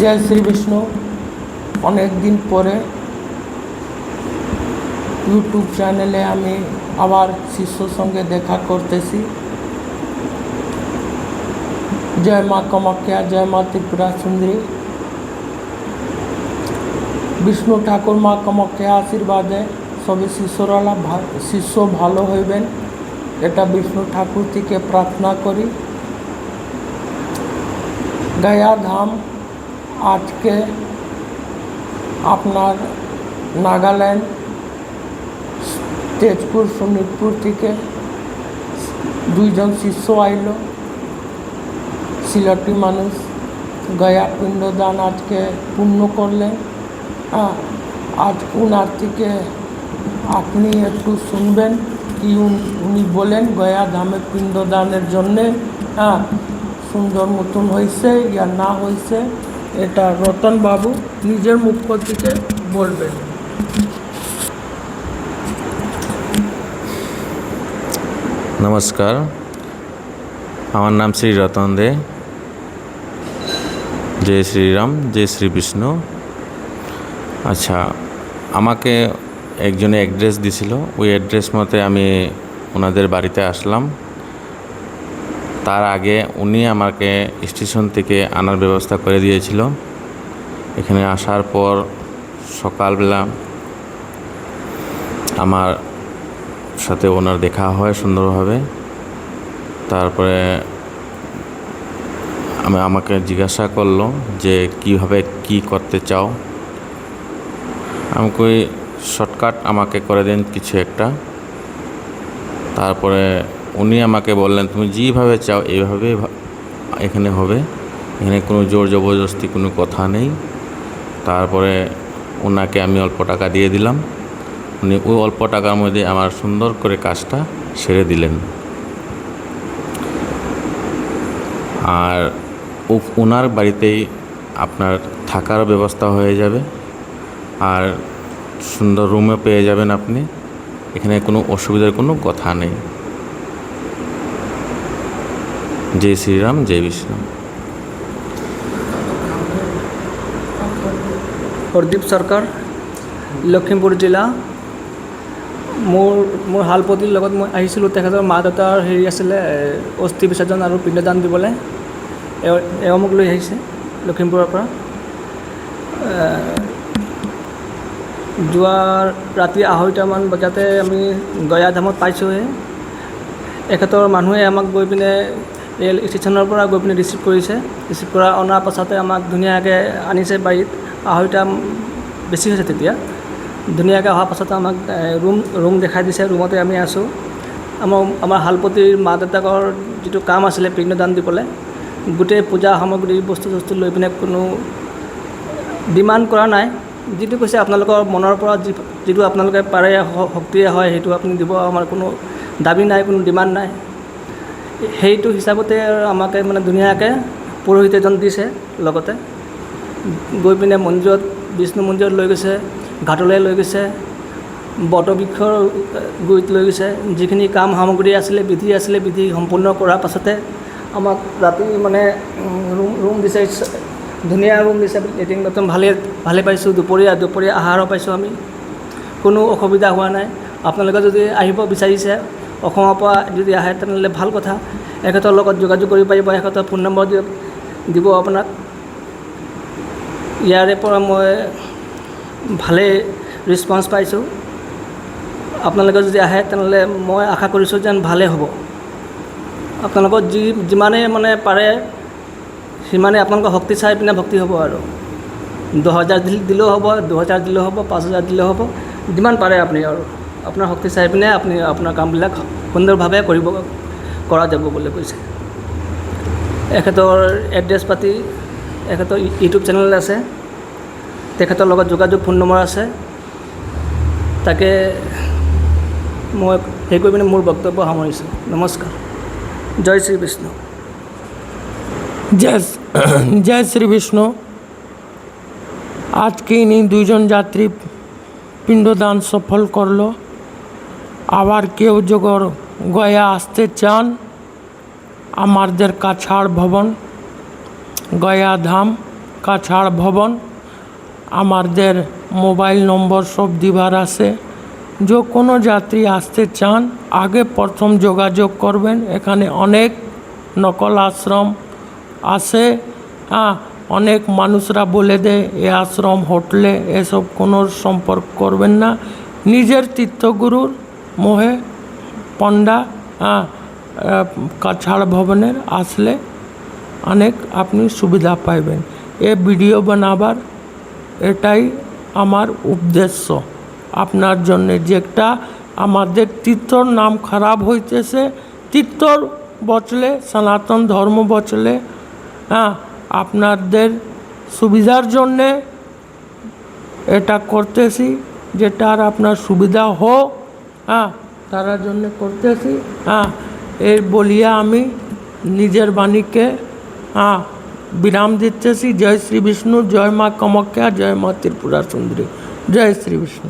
জয় শ্রী বিষ্ণু। অনেক দিন পরে ইউটিউব চ্যানেলে আমি আবার শিষ্যর সঙ্গে দেখা করতেছি। জয় মা কামাখ্যা, জয় মা ত্রিপুরা সুন্দরী। বিষ্ণু ঠাকুর মা কামাখ্যা আশীর্বাদে সবে শিষ্যরা শিষ্য ভালো হইবেন। এটা বিষ্ণু ঠাকুর থেকে প্রার্থনা করি। গয়া ধাম আজকে আপনার নাগাল্যান্ড তেজপুর শোনিতপুর থেকে দুইজন শিষ্য আইল। সিলটি মানুষ গয়া পিণ্ডদান আজকে পূর্ণ করলেন। হ্যাঁ আজ উনার থেকে আপনি একটু শুনবেন কি উন- উনি বলেন গয়া ধামে পিণ্ডদানের জন্যে। হ্যাঁ সুন্দর মতন হয়েছে ইয়া না হয়েছে এটা রতন বাবু নিজের মুখ থেকে বলবেন। নমস্কার। আমার নাম শ্রী রতন দে। জয় শ্রীরাম, জয় শ্রী বিষ্ণু। আচ্ছা আমাকে একজনে অ্যাড্রেস দিছিল। ওই অ্যাড্রেস মতে আমি ওনাদের বাড়িতে আসলাম। তার আগে উনি আমাকে স্টেশন থেকে আনার ব্যবস্থা করে দিয়েছিল। এখানে আসার পর সকালবেলা আমার সাথে ওনার দেখা হয় সুন্দরভাবে। তারপরে আমি আমাকে জিজ্ঞাসা করল যে কীভাবে কি করতে চাও। আমি কই, শর্টকাট আমাকে করে দেন কিছু একটা। তারপরে উনি আমাকে বললেন, তুমি যেভাবে চাও এইভাবে এখানে হবে। এখানে কোনো জোর জবরদস্তি, কোনো কথা নেই। তারপরে ওনাকে আমি অল্প টাকা দিয়ে দিলাম। উনি ওই অল্প টাকার মধ্যে আমার সুন্দর করে কাজটা সেরে দিলেন। আর ওনার বাড়িতেই আপনার থাকার ব্যবস্থা হয়ে যাবে। আর সুন্দর রুমে পেয়ে যাবেন আপনি। এখানে কোনো অসুবিধার কোনো কথা নেই। জয় শ্রীরাম, জয় বিষ্ণু। প্ৰদীপ চৰকাৰ লখিমপুৰ জিলা। মোৰ মোৰ শালপতিৰ লগত মই আহিছিলোঁ, তেখেতৰ মা দেউতাৰ হেৰি আছিলে অস্থি বিসৰ্জন আৰু পিণ্ডদান দিবলৈ। এওঁ এওঁ মোক লৈ আহিছে লখিমপুৰৰ পৰা। যোৱা ৰাতি আঢ়ৈটামান বজাতে আমি গয়া ধামত পাইছোঁহে। এখেতৰ মানুহে আমাক গৈ পিনে ৰেল ষ্টেচনৰ পৰা গৈ পিনে ৰিচিভ কৰিছে। ৰিচিভ কৰা অনাৰ পাছতে আমাক ধুনীয়াকৈ আনিছে বাৰীত। আঢ়ৈটা বেছি হৈছে তেতিয়া। ধুনীয়াকৈ অহাৰ পাছতে আমাক ৰুম ৰুম দেখাই দিছে। ৰুমতে আমি আছোঁ। আমাৰ আমাৰ শালপতিৰ মা দেউতাকৰ যিটো কাম আছিলে পিণ্ডদান দিবলৈ, গোটেই পূজা সামগ্ৰী, বস্তু চস্তু লৈ পিনে কোনো ডিমাণ্ড কৰা নাই। যিটো কৈছে আপোনালোকৰ মনৰ পৰা যি, যিটো আপোনালোকে পাৰে, শ- শক্তিৰে হয়, সেইটো আপুনি দিব। আমাৰ কোনো দাবি নাই, কোনো ডিমাণ্ড নাই। সেইটো হিচাপতে আমাকে মানে ধুনীয়াকৈ পুৰোহিত এজন দিছে লগতে। গৈ পিনে মন্দিৰত, বিষ্ণু মন্দিৰত লৈ গৈছে, ঘাটলৈ লৈ গৈছে, বটবৃক্ষৰ গুৰিত লৈ গৈছে, যিখিনি কাম সামগ্ৰী আছিলে, বিধি আছিলে, বিধি সম্পূৰ্ণ কৰাৰ পাছতে আমাক ৰাতি মানে ৰুম ৰুম দিছে ধুনীয়া ৰুম দিছে, লেট্ৰিন বাথৰুম ভালে ভালে পাইছোঁ, দুপৰীয়া দুপৰীয়া আহাৰো পাইছোঁ আমি, কোনো অসুবিধা হোৱা নাই। আপোনালোকে যদি আহিব বিচাৰিছে অসমৰ পৰা যদি আহে তেনেহ'লে ভালো কথা। এখেতৰ লগত যোগাযোগ কৰিব পাৰিব, এখেতৰ ফোন নম্বৰ দিব আপোনাক। ইয়াৰে পৰা মই ভালেই ৰেচপঞ্চ পাইছোঁ। আপোনালোকে যদি আহে তেনেহ'লে মই আশা কৰিছোঁ যেন ভালেই হ'ব। আপোনালোকৰ যি যিমানেই মানে পাৰে সিমানে আপোনালোকৰ শক্তি চাই পিনে ভক্তি হ'ব আৰু। দহ হাজাৰ দিল- দিলেও হ'ব, দুহেজাৰ দিলেও হ'ব, পাঁচ হাজাৰ দিলেও হ'ব। যিমান পাৰে আপুনি আৰু। আপোনাৰ শক্তি চাই পিনে আপুনি আপোনাৰ কামবিলাক সুন্দৰভাৱে কৰিব কৰা যাব বুলি কৈছে এখেতৰ এড্ৰেছ পাতি এখেতৰ ইউটিউব চেনেল আছে তেখেতৰ লগত যোগাযোগ ফোন নম্বৰ আছে তাকে মই সেই কৰি পিনে মোৰ বক্তব্য সামৰিছোঁ নমস্কাৰ জয় শ্ৰী বিষ্ণু জয় জয় শ্রী বিষ্ণু আজকে ইনি দুইজন যাত্রী পিণ্ডদান সফল করল আবার কেউ যখন গয়া আসতে চান আমাদের কাছাড় ভবন, গয়া ধাম, কাছাড় ভবন আমাদের মোবাইল নম্বর সব দিবার আছে। যে কোনো যাত্রী আসতে চান, আগে প্রথম যোগাযোগ করবেন। এখানে অনেক নকল আশ্রম আছে। হ্যাঁ অনেক মানুষরা বলে দেয়, এ আশ্রম হোটেলে এসব কোনো সম্পর্ক করবেন না। নিজের তীর্থগুরুর মোহে, পণ্ডা কাছাড় ভবনের আসলে অনেক আপনি সুবিধা পাইবেন। এ ভিডিও বানাবার এটাই আমার উদ্দেশ্য। আপনার জন্যে যেটা আমাদের তীর্থর নাম খারাপ হইতেছে, তীর্থর বচলে, সনাতন ধর্ম বচলে হ্যাঁ আপনাদের সুবিধার জন্যে এটা করতেছি, যেটা আর আপনার সুবিধা হোক হ্যাঁ। তার জন্য করতেছি। হ্যাঁ। এর বলিয়া আমি নিজের বাণীকে হ্যাঁ বিরাম দিতেছি। জয় শ্রী বিষ্ণু জয় মা কমক্যা জয় মা ত্রিপুরা সুন্দরী। জয় শ্রী বিষ্ণু।